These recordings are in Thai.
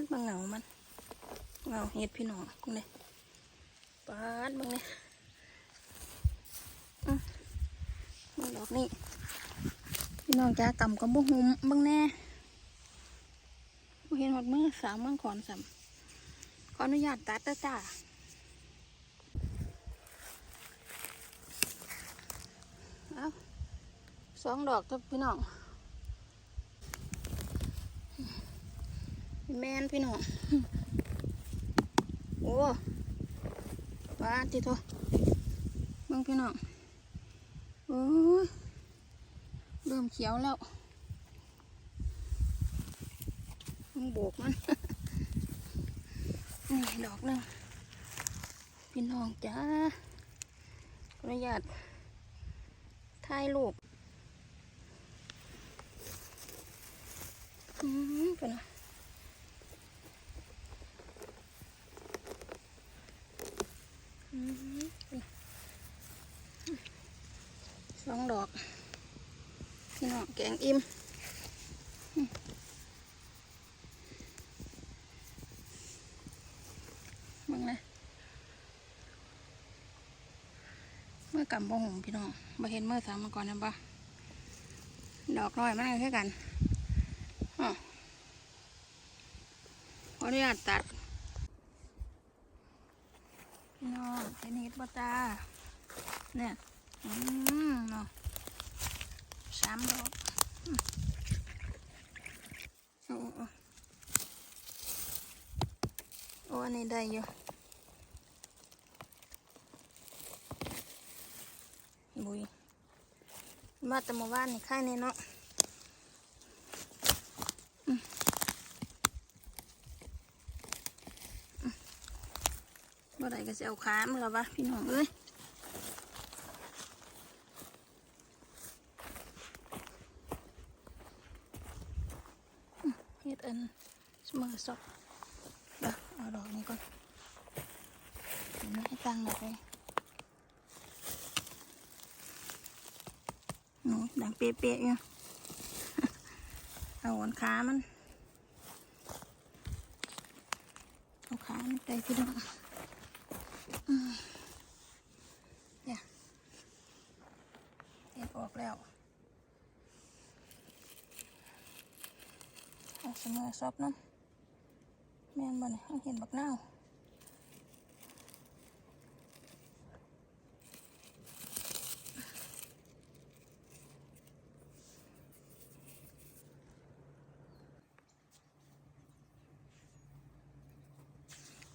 ดบางเหงามันเหงาเห็ดพี่น้องนี่ปาดบางเนี่ยอืมบางดอกนี่พี่น้องจ้ากำกับบุหุมบางแน่เห็นหอดมือสามมังขอนสามขออนุญาตตัดเด้อจ้าเอาสองดอกครับพี่น้อง แมนพี่น้องโอ้ว้าติโตเบิ่งพี่น้องโอ้เริ่มเขียวแล้วมึงโบกมันนี่ดอกนึงพี่น้องจ้าขออนุญาตถ่ายรูปอืมเป็นไง อืมส องดอกพี่น้องแกงอิ่มมึงนะเมื่อกำบ่หงพี่น้องมาเห็นเมื่อสามมาก่อนนะปะดอกน้อยมากแค่กันอ๋อขออนุญาตตัดพี่น้องเห็นเห็ดบ่จ้าเนี่ย อืมเนาะสามดอกโอ้โอ้อันนี้ได้อยู่บุยมาแต่เมื่อวานนี่ค่ายนี่เนาะบ่ได้ก็จะเอาขามันแล้ววะพี่น้องเอ้ย เฮ็ดอันเสมอสอบเดี๋ยวเอาดอกนี้ก่อนเดี๋ยวไม่ให้ตั้งดอกเลย หนูดังเป๊ะๆอยู่เอาอันขามัน เอาขามันไปพี่น้องเนี่ยเฮ็ดออกแล้ว เอาเสมอซอบน้ำแม่นบ่เนี่ยเห็นบักนาว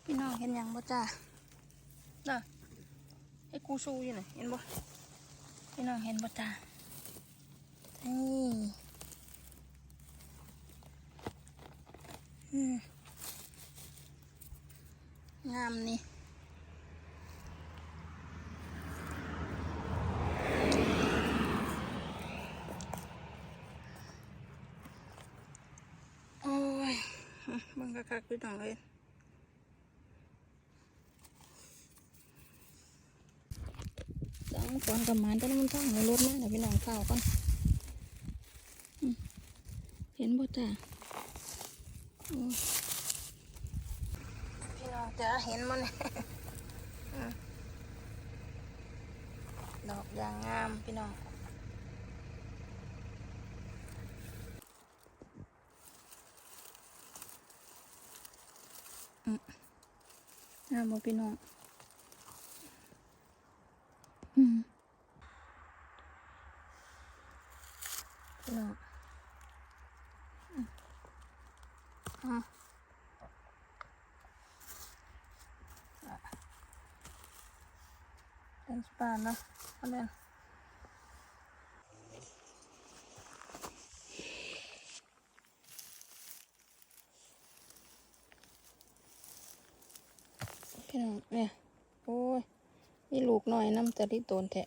พี่น้องเห็นยังบ่จ้าน่ะให้กูสู้อยู่น่ะเห็นบ่พี่น้องเห็นบ่จ้านี่ อืม งามนี่โอ้ยมึงก็คักพี่น้องเลยสังก่อนกับมันแต่มันต้องเอารถมาเดี๋ยวพี่น้องเฝ้าก่อนเห็นบ่จ้า พี่น้องจะเห็นมันดอกยางงามพี่น้องงามบ่พี่น้องอืมพี่น้องอืมอะ เป็นสปาเนาะเอาเล่นพี่น้องเนี่ยโอ้ยมีลูกหน่อยน้ำจะได้โตนแทะ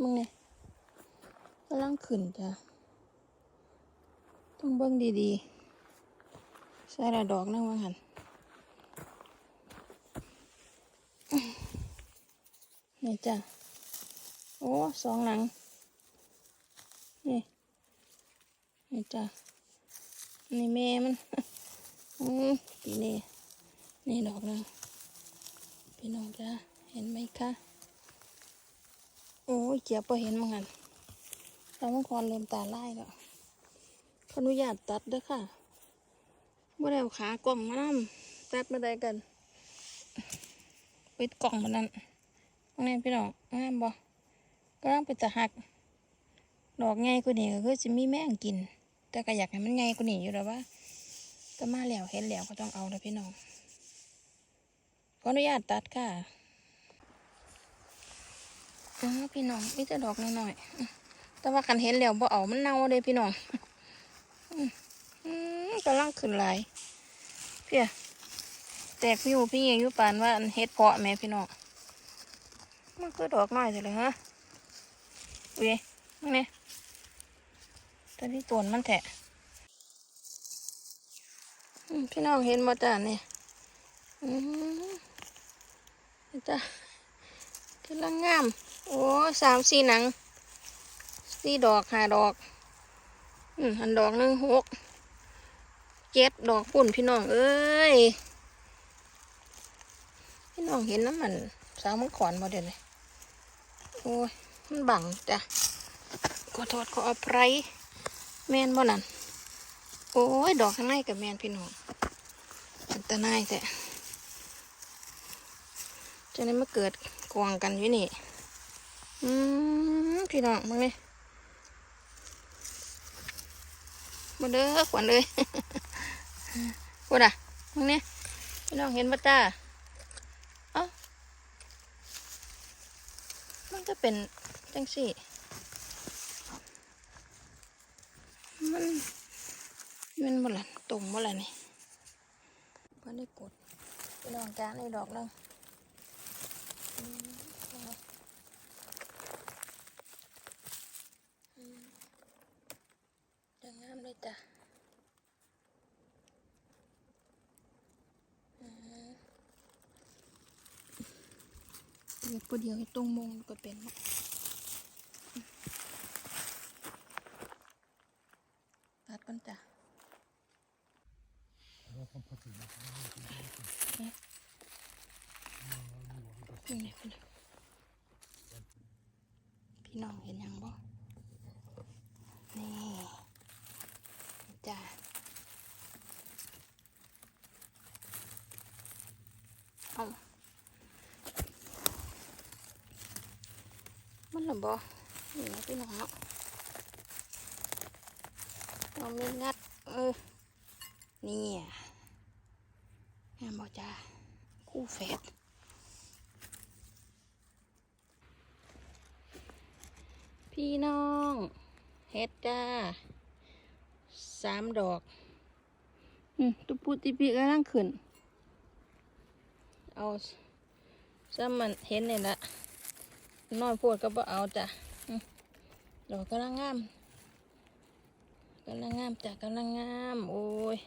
มึงเนี่ยกำลังขึ้นจ้ะ ต้องเบิ่งดีๆ ใส่ระดอกนั่งวังหันนี่จ้ะ โอ้สองหลัง นี่ นี่จ้ะ นี่แม่มันอืมปีนี้นี่ดอกนึงพี่น้องจ้าเห็นไหมคะ โอ้ยเจียบพอเห็นมั้งกันเราต้องคอนเริ่มตาไล่แล้ว ออนุญาตตัดด้อค่ะบ่ได้เอาขากล่องมานำตัดมาได้กันปิดกล่องมันนั่นตรงนี้พี่น้องงามบ่ก็ต้องไปตะหัก ดอกใหญ่กว่านี้ก็คือจะมีแม่งกิน แต่ก็อยากให้มันใหญ่กว่านี้อยู่แล้วว่าก็มาแล้วเห็นแล้วก็ต้องเอาเลยพี่น้องขออนุญาตตัดค่ะอ๋อพี่น้องมีแต่ดอกน้อยๆแต่ว่ากันเห็นแล้วบ่เอามันเน่าเลยพี่น้อง กำลังขึ้นหลายเพี่ยแตกพี่หูพี่เงยอยู่ปานว่าเฮ็ดเพาะแม่พี่น้องมันคือดอกน้อยสิเลยฮะอุ้ยมึงเนี่ยตอนที่ตวนมันแทะพี่น้องเห็นมาจ้าเนี่ยอืมนี่จ้ากำลังงาม โอ้สามสี่หนังสี่ดอกห้าดอก อันดอกหนึ่งหกเจ็ดดอกปุ่นพี่น้องเอ้ย พี่น้องเห็นน้ำมันสาวมังขอนมาเดี๋ยวนี้โอ้ย มันบังจ้ะขอโทษขออภัยแมนบ่นั่นโอ้ย ดอกข้างในกับแมนพี่น้องอันตรายแต่จะได้มาเกิดกวางกันอยู่นี่ อืมพี่น้องมึงนี่ มาเด้อขวัญเลยพูดอะมึงเนี่ยพี่น้องเห็นปะจ้าเอ้ามันก็เป็นจังสี่ มันมันบ่ละตรงบ่ละนี่เพิ่นได้กดไปลองจานในดอกนึงอืมอืม จะงามเลยจ้ะอืมเดี๋ยวพอเดียวให้ตรงมงก็เป็นเนาะตัดก่อนจ้ะนี่ไงพี่น้องพี่น้องเห็นยังบ่นี่จ้า เอามันหรือบ่นี่นะพี่น้องเนาะเราไม่งัด เออ นี่งามบ่จ้าคู่แฝดพี่น้องเฮ็ดจ้าสามดอก อืมตุปูติปีกำลังขึ้น เอาซ้ำมันเห็นเนี่ยละน้อยพูดก็บ่เอาจ้ะดอกกำลังงามกำลังงามจ้ะกำลังงาม โอ้ย